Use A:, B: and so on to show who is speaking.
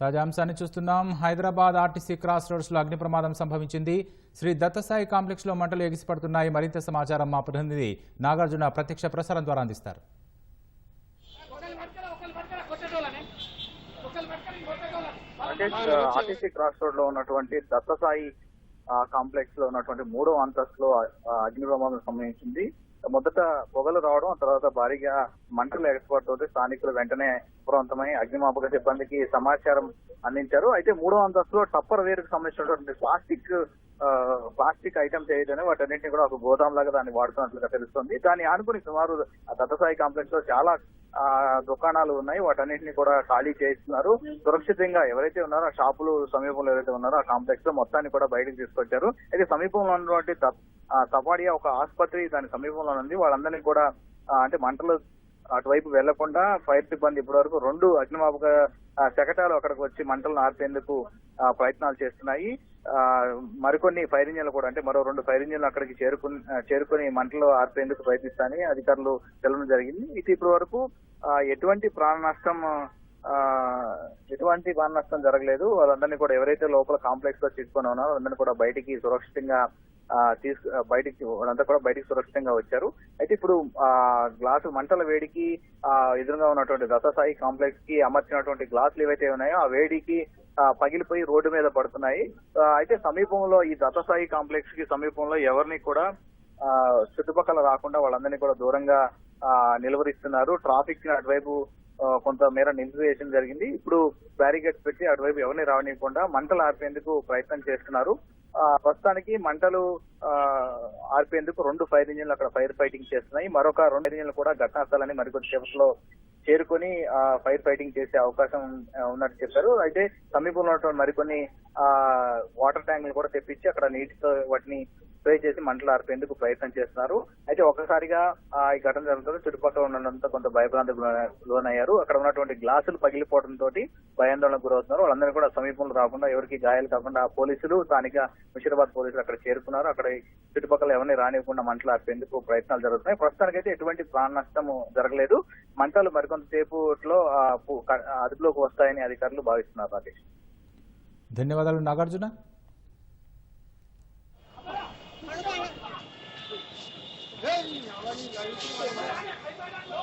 A: తాజా అంశాన్ని చూస్తున్నాం. హైదరాబాద్ ఆర్టీసీ క్రాస్ రోడ్స్లో అగ్ని ప్రమాదం సంభవించింది. శ్రీ దత్తసాయి కాంప్లెక్స్లో మంటలు ఎగిసిపడుతున్నాయి. మరింత సమాచారం మా ప్రతినిధి నాగార్జున ప్రత్యక్ష ప్రసారం ద్వారా అందిస్తారు.
B: ఆర్టీసీ క్రాస్ రోడ్లో ఉన్నటువంటి దత్తసాయి కాంప్లెక్స్లో ఉన్నటువంటి మూడో అంతస్తులో అగ్ని ప్రమాదం సంభవించింది. మొదట పొగలు రావడం ఆ తర్వాత భారీగా మంటలు ఎగసిపడుతుంటే స్థానికులు వెంటనే అప్రమత్తమై అగ్నిమాపక సిబ్బందికి సమాచారం అందించారు. అయితే మూడో అంతస్తులో టప్పర్ వేరుకు సంబంధించినటువంటి ప్లాస్టిక్ ప్లాస్టిక్ ఐటమ్స్ ఏదైనా వాటన్నింటినీ కూడా ఒక గోదాం లాగా దాన్ని వాడుతున్నట్లుగా తెలుస్తుంది. దాన్ని ఆనుకుని సుమారు దత్తసాయి కాంప్లెక్స్లో చాలా దుకాణాలు ఉన్నాయి. వాటన్నింటినీ కూడా ఖాళీ చేస్తున్నారు. సురక్షితంగా ఎవరైతే ఉన్నారో ఆ షాపులు సమీపంలో ఎవరైతే ఉన్నారో ఆ కాంప్లెక్స్లో మొత్తాన్ని కూడా బయటకు తీసుకొచ్చారు. అయితే సమీపంలో ఉన్నటువంటి తప్- ఒక ఆసుపత్రి దాని సమీపంలో ఉంది. వాళ్ళందరినీ కూడా అంటే మంటలు అటువైపు వెళ్ళకుండా ఫైర్ సిబ్బంది ఇప్పటి వరకు రెండు అగ్నిమాపక శకటాలు అక్కడికి వచ్చి మంటలను ఆర్పేందుకు ప్రయత్నాలు చేస్తున్నాయి. మరికొన్ని ఫైర్ ఇంజన్లు కూడా అంటే మరో రెండు ఫైర్ ఇంజన్లు అక్కడికి చేరుకుని చేరుకుని మంటలు ఆర్పేందుకు ప్రయత్నిస్తాయని అధికారులు తెలవడం జరిగింది. ఇది ఇప్పటి వరకు ఎటువంటి ప్రాణ నష్టం ఎటువంటి ప్రాణ నష్టం జరగలేదు. వాళ్ళందరినీ కూడా ఎవరైతే లోపల కాంప్లెక్స్లో చిక్కుకొని ఉన్నారో వాళ్ళందరినీ కూడా బయటికి సురక్షితంగా తీసు తీసుకు బయటికి వాళ్ళంతా కూడా బయటికి సురక్షితంగా వచ్చారు. అయితే ఇప్పుడు ఆ గ్లాసు మంటల వేడికి ఆ ఎదురుగా ఉన్నటువంటి దత్తసాయి కాంప్లెక్స్కి అమర్చినటువంటి గ్లాసులు ఏవైతే ఉన్నాయో ఆ వేడికి పగిలిపోయి రోడ్డు మీద పడుతున్నాయి. అయితే సమీపంలో ఈ దత్తసాయి కాంప్లెక్స్కి సమీపంలో ఎవరిని కూడా చుట్టుపక్కల రాకుండా వాళ్ళందరినీ కూడా దూరంగా నిలువరిస్తున్నారు. ట్రాఫిక్ అటువైపు కొంత మేర నిలిపివేయడం జరిగింది. ఇప్పుడు బ్యారికేడ్స్ పెట్టి అటువైపు ఎవరిని రావనీయకుండా మంటలు ఆపేందుకు ప్రయత్నం చేస్తున్నారు. ప్రస్తుతానికి మంటలు ఆర్పేందుకు రెండు ఫైర్ ఇంజిన్లు అక్కడ ఫైర్ ఫైటింగ్ చేస్తున్నాయి. మరొక రెండు ఇంజిన్లు కూడా ఘటనా స్థలాన్ని మరికొద్ది సేపట్లో చేరుకొని ఫైర్ ఫైటింగ్ చేసే అవకాశం ఉన్నట్టు చెప్పారు. అయితే సమీపంలో ఉన్నటువంటి మరికొన్ని వాటర్ ట్యాంకులు కూడా తెప్పించి అక్కడ నీటితో వాటిని స్ప్రే చేసి మంటలు ఆర్పేందుకు ప్రయత్నం చేస్తున్నారు. అయితే ఒక్కసారిగా ఆ, ఈ ఘటన జరుగుతుంది చుట్టుపక్కల ఉన్నంతా కొంత భయభ్రాంతికి లోనయ్యారు. అక్కడ ఉన్నటువంటి గ్లాసులు పగిలిపోవడం తోటి భయాందోళనకు గురవుతున్నారు. వాళ్ళందరూ కూడా సమీపంలో రాకుండా ఎవరికి గాయాలు కాకుండా పోలీసులు స్థానిక ముషిరాబాద్ పోలీసులు అక్కడ చేరుకున్నారు. అక్కడ చుట్టుపక్కల ఎవరిని రానివ్వకుండా మంటలు ఆర్పేందుకు ప్రయత్నాలు జరుగుతున్నాయి. ప్రస్తుతానికైతే ఎటువంటి ప్రాణ నష్టం జరగలేదు. మంటలు మరికొంతసేపులో అదుపులోకి వస్తాయని అధికారులు భావిస్తున్నారు రాకేష్.
A: ధన్యవాదాలు నాగార్జున.
C: お前らはやくはいさいな。